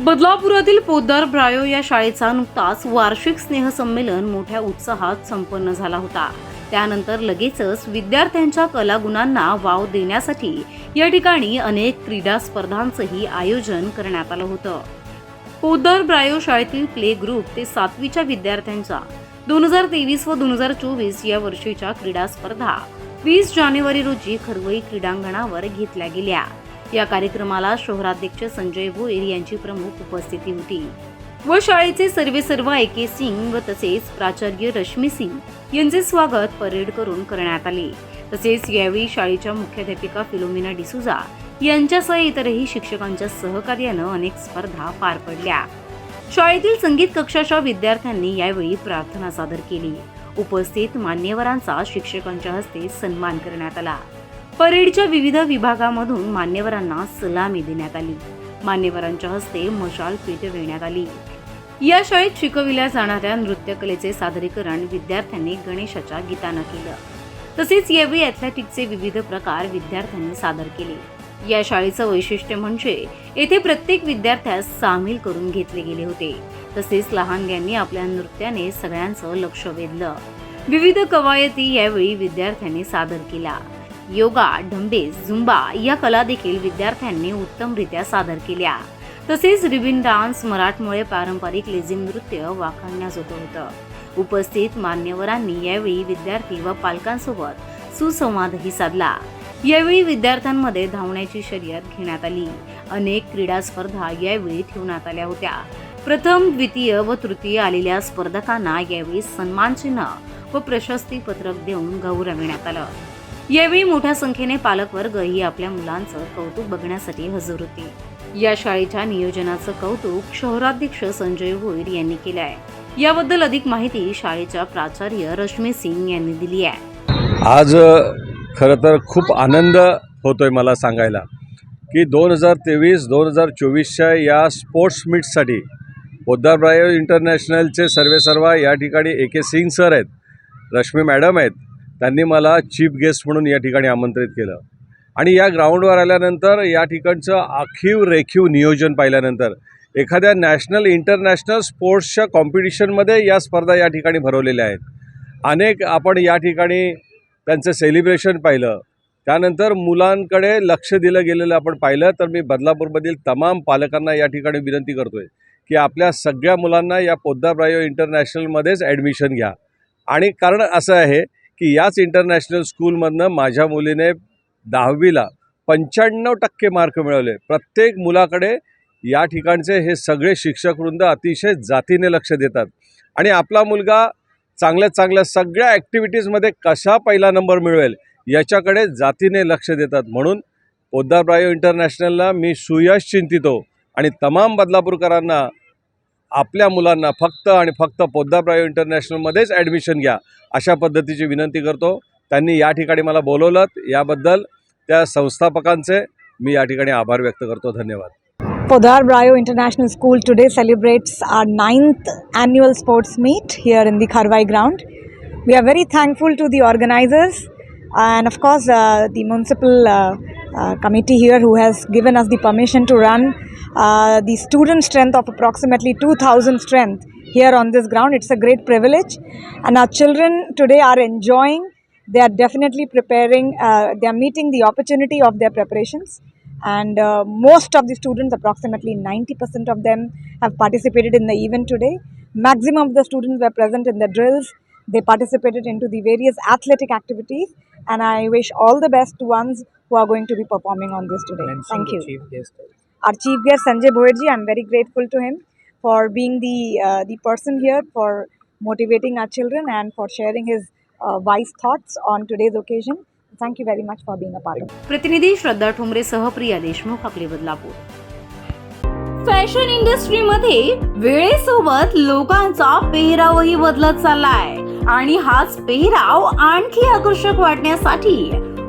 बदलापुरातील पोद्दार ब्रायो या शाळेचा नुकताच वार्षिक स्नेहसंमेलन मोठ्या उत्साहात संपन्न झाला होता. त्यानंतर लगेचच विद्यार्थ्यांच्या कलागुणांना वाव देण्यासाठी या ठिकाणी अनेक क्रीडा स्पर्धांचंही आयोजन करण्यात आलं होतं. पोद्दार ब्रायो शाळेतील प्ले ग्रुप ते सातवीच्या विद्यार्थ्यांच्या दोन हजार तेवीस व दोन हजार चोवीस या वर्षीच्या क्रीडा स्पर्धा. वीस जानेवारी रोजी खरवई क्रीडांगणावर घेतल्या गेल्या. या कार्यक्रमाला शहराध्यक्ष संजय भोईर यांची प्रमुख उपस्थिती होती. व शाळेचे सर्वे सर्व ए के सिंग व तसेच प्राचार्य रश्मी सिंग यांचे स्वागत परेड करून करण्यात आले. तसेच यावेळी शाळेच्या मुख्याध्यापिका फिलोमिना डिसुजा यांच्यासह इतरही शिक्षकांच्या सहकार्यानं अनेक स्पर्धा पार पडल्या. शाळेतील संगीत कक्षाच्या विद्यार्थ्यांनी यावेळी प्रार्थना सादर केली. उपस्थित मान्यवरांचा शिक्षकांच्या हस्ते सन्मान करण्यात आला. परेडच्या विविध विभागामधून मान्यवरांना सलामी देण्यात आली. मान्यवरांच्या हस्ते मशाल पेटविण्यात आली. या शाळेत शिकविल्या जाणाऱ्या नृत्यकलेचे सादरीकरण विद्यार्थ्यांनी गणेशाच्या गीतानं केलं. तसेच यावेळी ॲथलेटिकचे विविध प्रकार विद्यार्थ्यांनी सादर केले. या शाळेचं वैशिष्ट्य म्हणजे येथे प्रत्येक विद्यार्थ्यास सामील करून घेतले गेले होते. तसेच लहानग्यांनी आपल्या नृत्याने सगळ्यांचं लक्ष वेधलं. विविध कवायती यावेळी विद्यार्थ्यांनी सादर केल्या. योगा ढंबे झुंबा या कला देखील विद्यार्थ्यांनी उत्तमरित्या सादर केल्या. तसेच रिबिन डान्स मराठमोळे पारंपरिक लेझिम नृत्य वाखाणण्याजोगं होतं. उपस्थित मान्यवरांनी यावेळी विद्यार्थी व पालकांसोबत सुसंवादही साधला. यावेळी विद्यार्थ्यांमध्ये धावण्याची शर्यत घेण्यात आली. अनेक क्रीडा स्पर्धा यावेळी ठेवण्यात आल्या होत्या. प्रथम द्वितीय व तृतीय आलेल्या स्पर्धकांना यावेळी सन्मानचिन्ह व प्रशस्तीपत्रक देऊन गौरविण्यात आलं. यावेळी मोठ्या संख्येने पालकवर्ग ही आपल्या मुलांचं कौतुक बघण्यासाठी हजर होती. या शाळेच्या नियोजनाचं कौतुक शहराध्यक्ष संजय भोईर यांनी केलं आहे याबद्दल अधिक माहिती शाळेच्या प्राचार्य रश्मी सिंग यांनी दिली आहे. आज खरं तर खूप आनंद होतोय मला सांगायला की दोन हजार तेवीस दोन हजार चोवीसच्या या स्पोर्ट्स मीट्ससाठी पोद्दारब्रायो इंटरनॅशनलचे सर्वेसर्वा या ठिकाणी ए के सिंग सर आहेत रश्मी मॅडम आहेत त्यांनी मला चीफ गेस्ट म्हणून या ठिकाणी आमंत्रित केलं. आणि या ग्राउंडवर आल्यानंतर या ठिकाणचं आखीव रेखीव नियोजन पाहिल्यानंतर एखाद्या नॅशनल इंटरनॅशनल स्पोर्ट्सच्या कॉम्पिटिशनमध्ये या स्पर्धा या ठिकाणी भरवलेल्या आहेत. अनेक आपण या ठिकाणी त्यांचं सेलिब्रेशन पाहिलं. त्यानंतर मुलांकडे लक्ष दिलं गेलेलं आपण पाहिलं. तर मी बदलापूरमधील तमाम पालकांना या ठिकाणी विनंती करतो आहे की आपल्या सगळ्या मुलांना या पोद्दाब्रायो इंटरनॅशनलमध्येच ॲडमिशन घ्या. आणि कारण असं आहे की याच इंटरनॅशनल स्कूलमधनं माझ्या मुलीने दहावीला पंच्याण्णव टक्के मार्क मिळवले. प्रत्येक मुलाकडे या ठिकाणचे हे सगळे शिक्षकवृंद अतिशय जातीने लक्ष देतात. आणि आपला मुलगा चांगल्या चांगल्या सगळ्या ॲक्टिव्हिटीजमध्ये कसा पहिला नंबर मिळवेल याच्याकडे जातीने लक्ष देतात. म्हणून पोद्दारब्रायो इंटरनॅशनलला मी सुयश चिंतितो. आणि तमाम बदलापूरकरांना आपल्या मुलांना फक्त आणि फक्त पोद्दा प्रायव्हेट इंटरनॅशनलमध्येच ॲडमिशन घ्या अशा पद्धतीची विनंती करतो. त्यांनी या ठिकाणी मला बोलवलं याबद्दल त्या संस्थापकांचे मी या ठिकाणी आभार व्यक्त करतो. धन्यवाद. Podar Brio International School today celebrates are ninth annual sports meet here in the Kharwai ground we are very thankful to the organisers and of course the municipal committee here who has given us the permission to run uh, the student strength of approximately 2000 strength here on this ground. It's a great privilege, and our children today are enjoying. They are definitely preparing. Uh, they are meeting the opportunity of their preparations and uh, most of the students approximately 90% of them have participated in the event today maximum of the students were present in the drills they participated into the various athletic activities and i wish all the best to ones who are going to be performing on this today thank you. Our chief guest sanjay boherji i'm very grateful to him for being the uh, the person here for motivating our children and for sharing his uh, wise thoughts on today's occasion thank you very much for being a part of it प्रतिनिधी श्रद्धा ठोंबरे सह प्रिया देशमुख आपले Badlapur fashion इंडस्ट्रीमध्ये वेळेसोबत लोकांचा पेहरावही बदलत चाललाय आणि हाच पेहराव आणखी आकर्षक वाटण्यासाठी